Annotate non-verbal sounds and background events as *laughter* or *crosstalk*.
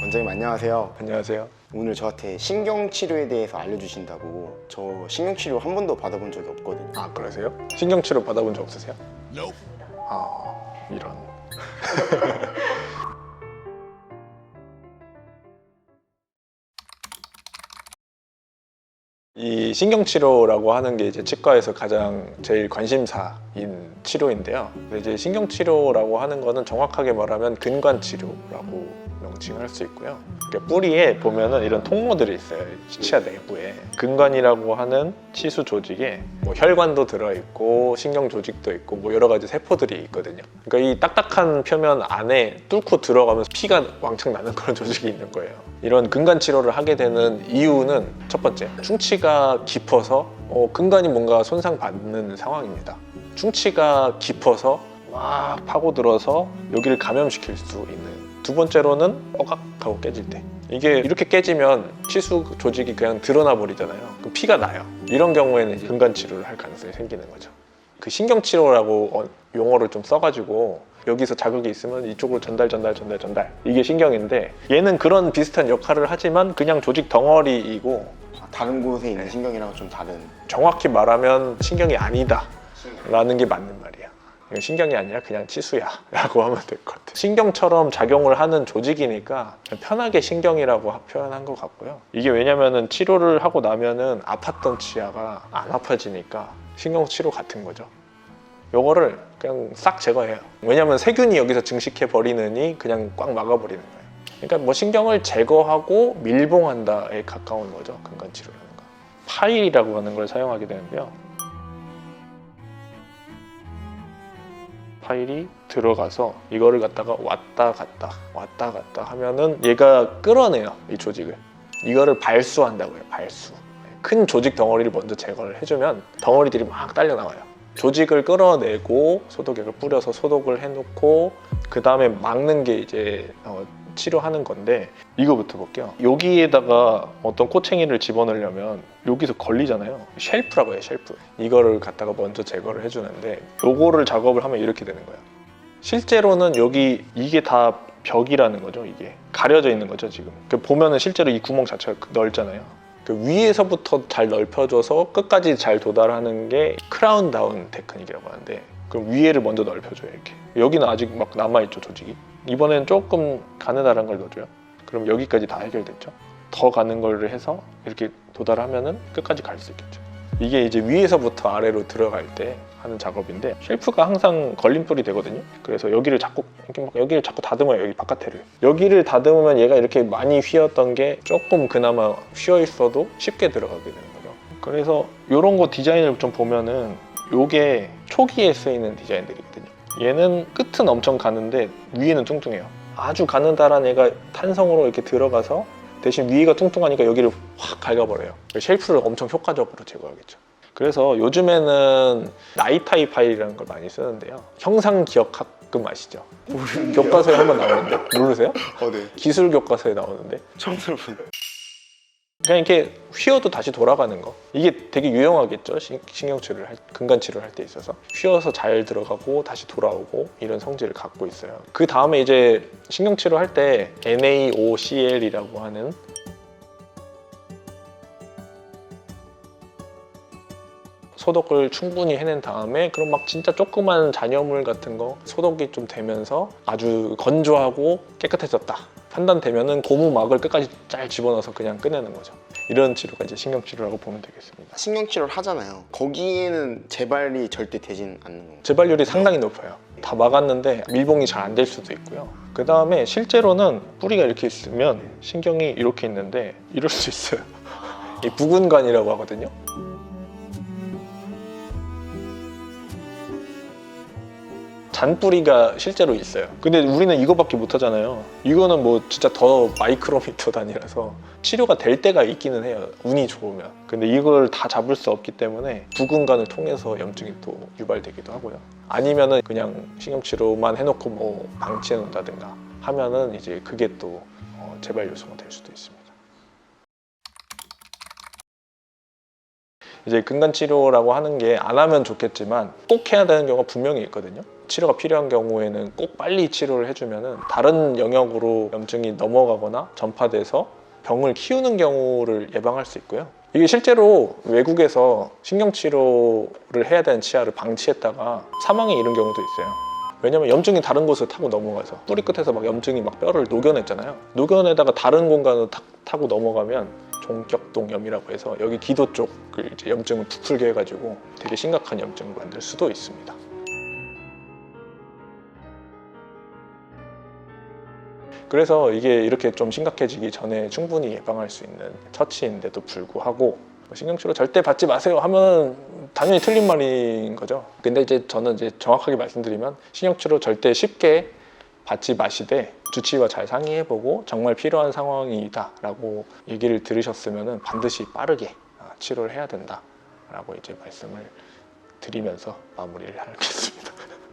원장님 안녕하세요. 안녕하세요. 오늘 저한테 신경치료에 대해서 알려주신다고 저 신경치료 한 번도 받아본 적이 없거든요. 아 그러세요? 신경치료 받아본 적 없으세요? 아 이런. *laughs* 이 신경치료라고 하는 게 이제 치과에서 가장 제일 관심사인 치료인데요. 근데 이제 신경치료라고 하는 거는 정확하게 말하면 근관치료라고 명칭을 할수 있고요. 그러니까 뿌리에 보면은 이런 통로들이 있어요. 치아 내부에 근관이라고 하는 치수 조직에 뭐 혈관도 들어 있고 신경 조직도 있고 뭐 여러 가지 세포들이 있거든요. 그러니까 이 딱딱한 표면 안에 뚫고 들어가면서 피가 왕창 나는 그런 *laughs* 조직이 있는 거예요. 이런 근간 치료를 하게 되는 이유는 첫 번째 충치가 깊어서 어, 근간이 뭔가 손상 받는 상황입니다. 충치가 깊어서 막 파고들어서 여기를 감염시킬 수 있는. 두 번째로는 뻐각 하고 깨질 때. 이게 이렇게 깨지면 치수 조직이 그냥 드러나 버리잖아요. 그럼 피가 나요. 이런 경우에는 근간 치료를 할 가능성이 생기는 거죠. 그 신경 치료라고 어, 용어를 좀 써가지고 여기서 자극이 있으면 이쪽으로 전달 전달 전달 전달. 이게 신경인데 얘는 그런 비슷한 역할을 하지만 그냥 조직 덩어리이고 아, 다른 곳에 있는 네. 신경이랑 좀 다른. 정확히 말하면 신경이 아니다. 라는 게 맞는 말이야. 이건 신경이 아니라 그냥 치수야 라고 하면 될 것 같아. 신경처럼 작용을 하는 조직이니까 편하게 신경이라고 하- 표현한 것 같고요. 이게 왜냐면은 치료를 하고 나면은 아팠던 치아가 안 아파지니까 신경 치료 같은 거죠. 요거를 그냥 싹 제거해요. 왜냐면 세균이 여기서 증식해 버리느니 그냥 꽉 막아버리는 거예요. 그러니까 뭐 신경을 제거하고 밀봉한다에 가까운 거죠. 근간 치료라는 거. 파일이라고 하는 걸 사용하게 되는데요. 파일이 들어가서 이거를 갖다가 왔다 갔다 왔다 갔다 하면은 얘가 끌어내요 이 조직을. 이거를 발수한다고요 발수. 큰 조직 덩어리를 먼저 제거를 해주면 덩어리들이 막 딸려 나와요. 조직을 끌어내고 소독액을 뿌려서 소독을 해놓고 그 다음에 막는 게 이제 어, 치료하는 건데 이거부터 볼게요. 여기에다가 어떤 꼬챙이를 집어넣으려면 여기서 걸리잖아요. 쉘프라고 해요 쉘프. 이거를 갖다가 먼저 제거를 해주는데 요거를 작업을 하면 이렇게 되는 거예요 실제로는 여기 이게 다 벽이라는 거죠 이게. 가려져 있는 거죠 지금. 그 보면은 실제로 이 구멍 자체가 넓잖아요. 그 위에서부터 잘 넓혀줘서 끝까지 잘 도달하는 게 크라운 다운 테크닉이라고 하는데 그럼 위에를 먼저 넓혀줘요 이렇게. 여기는 아직 막 남아있죠 조직이 이번엔 조금 가느다란 걸 넣어줘요. 그럼 여기까지 다 해결됐죠. 더 가는 걸 해서 이렇게 도달하면은 끝까지 갈 수 있겠죠. 이게 이제 위에서부터 아래로 들어갈 때 하는 작업인데 쉘프가 항상 걸림돌이 되거든요. 그래서 여기를 자꾸 여기를 자꾸 다듬어요 여기 바깥에를. 여기를 다듬으면 얘가 이렇게 많이 휘었던 게 조금 그나마 휘어 있어도 쉽게 들어가게 되는 거죠. 그래서 이런 거 디자인을 좀 보면은 요게 초기에 쓰이는 디자인들이거든요 얘는 끝은 엄청 가는데 위에는 뚱뚱해요 아주 가느다란 애가 탄성으로 이렇게 들어가서 대신 위가 뚱뚱하니까 여기를 확 갉아버려요 쉘프를 엄청 효과적으로 제거하겠죠 그래서 요즘에는 나이타이 파일이라는 걸 많이 쓰는데요 형상 기억학금 아시죠? 교과서에 한번 나오는데 모르세요? 어, 네. 기술 교과서에 나오는데 처음 들어본. 그냥 이렇게 휘어도 다시 돌아가는 거. 이게 되게 유용하겠죠? 신- 신경치료를 할, 근간치료를 할 때 있어서. 휘어서 잘 들어가고 다시 돌아오고 이런 성질을 갖고 있어요. 그 다음에 이제 신경치료 할 때 NaOCl이라고 하는 소독을 충분히 해낸 다음에 그럼 막 진짜 조그만 잔여물 같은 거 소독이 좀 되면서 아주 건조하고 깨끗해졌다 판단되면은 고무막을 끝까지 잘 집어넣어서 그냥 꺼내는 거죠. 이런 치료가 이제 신경치료라고 보면 되겠습니다. 신경치료를 하잖아요. 거기에는 재발이 절대 되진 않는 건가요? 재발률이 상당히 높아요. 다 막았는데 밀봉이 잘 안 될 수도 있고요. 그 다음에 실제로는 뿌리가 이렇게 있으면 신경이 이렇게 있는데 이럴 수 있어요. *laughs* 이 부근관이라고 하거든요 잔뿌리가 실제로 있어요. 근데 우리는 이거밖에 못 하잖아요. 이거는 뭐 진짜 더 마이크로미터 단위라서 치료가 될 때가 있기는 해요. 운이 좋으면. 근데 이걸 다 잡을 수 없기 때문에 부근관을 통해서 염증이 또 유발되기도 하고요. 아니면은 그냥 신경치료만 해놓고 뭐 방치해 놓는다든가 하면은 이제 그게 또 어, 재발 요소가 될 수도 있습니다. 이제 근간 치료라고 하는 게 안 하면 좋겠지만 꼭 해야 되는 경우가 분명히 있거든요. 치료가 필요한 경우에는 꼭 빨리 치료를 해주면은 다른 영역으로 염증이 넘어가거나 전파돼서 병을 키우는 경우를 예방할 수 있고요. 이게 실제로 외국에서 신경치료를 해야 되는 치아를 방치했다가 사망에 이른 경우도 있어요. 왜냐면 염증이 다른 곳을 타고 넘어가서 뿌리 끝에서 막 염증이 막 뼈를 녹여냈잖아요. 녹여내다가 다른 공간으로 탁 타고 넘어가면 종격동염이라고 해서 여기 기도 쪽을 이제 염증을 부풀게 해가지고 되게 심각한 염증을 만들 수도 있습니다. 그래서 이게 이렇게 좀 심각해지기 전에 충분히 예방할 수 있는 처치인데도 불구하고 뭐 신경치료 절대 받지 마세요 하면 당연히 틀린 말인 거죠. 근데 이제 저는 이제 정확하게 말씀드리면 신경치료 절대 쉽게 받지 마시되 주치의와 잘 상의해보고 정말 필요한 상황이다 라고 얘기를 들으셨으면 반드시 빠르게 아, 치료를 해야 된다 라고 이제 말씀을 드리면서 마무리를 하겠습니다. *laughs*